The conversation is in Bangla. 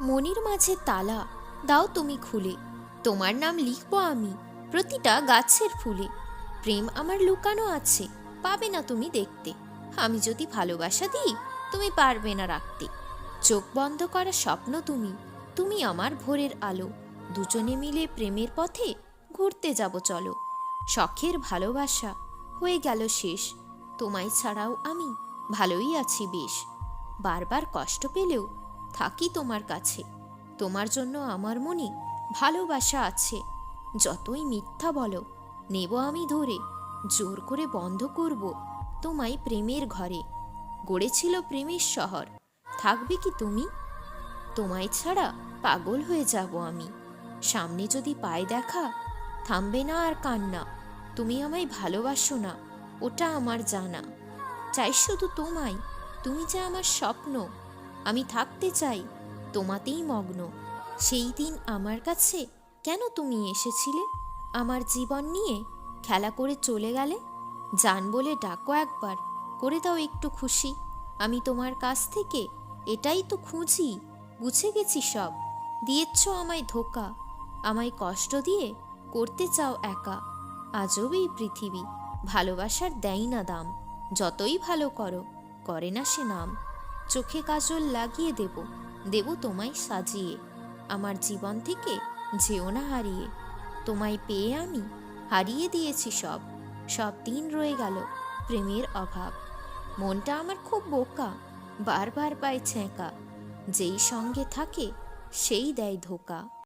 মনির মাঝে তালা, দাও তুমি খুলে। তোমার নাম লিখব আমি, প্রতিটা গাছের ফুলে। প্রেম আমার লুকানো আছে, পাবে না তুমি দেখতে। আমি যদি ভালোবাসা দিই, তুমি পারবে না রাখতে। চোখ বন্ধ করা স্বপ্ন তুমি তুমি আমার ভোরের আলো। দুজনে মিলে প্রেমের পথে ঘুরতে যাব চলো। শখের ভালোবাসা হয়ে গেল শেষ। তোমায় ছাড়াও আমি ভালোই আছি বেশ। বারবার কষ্ট পেলেও থাকি তোমার কাছে। তোমার জন্য আমার মনে ভালোবাসা আছে। যতই মিথ্যা বলো, নেব আমি ধরে। জোর করে বন্ধ করব তোমায় প্রেমের ঘরে। গড়েছিল প্রেমের শহর। থাকবে কি তুমি? তোমায় ছাড়া পাগল হয়ে যাব আমি। সামনে যদি পায় দেখা, থামবে না আর কান্না। তুমি আমায় ভালোবাসো না, ওটা আমার জানা। চাই শুধু তোমায়। তুমি যে আমার স্বপ্ন আমি থাকতে চাই, তোমাতেই মগ্ন। সেই দিন আমার কাছে কেন তুমি এসেছিলে? আমার জীবন নিয়ে খেলা করে চলে গেলে? জান বলে ডাকো একবার, করে দাও একটু খুশি। আমি তোমার কাছ থেকে এটাই তো খুঁজি, বুঝে গেছি সব। দিয়েছ আমায় ধোকা, আমায় কষ্ট দিয়ে করতে চাও একা। আজব এই পৃথিবী, ভালোবাসার দেয় না দাম। যতই ভালো করো, করে না সে নাম। চোখে কাজল লাগিয়ে দেব দেব তোমায় সাজিয়ে। আমার জীবন থেকে যেও না হারিয়ে। তোমায় পেয়ে আমি হারিয়ে দিয়েছি সব সব দিন রয়ে গেল প্রেমের অভাব। মনটা আমার খুব বোকা, বারবার পায় ছ্যাঁকা, যেই সঙ্গে থাকে সেই দেয় ধোকা।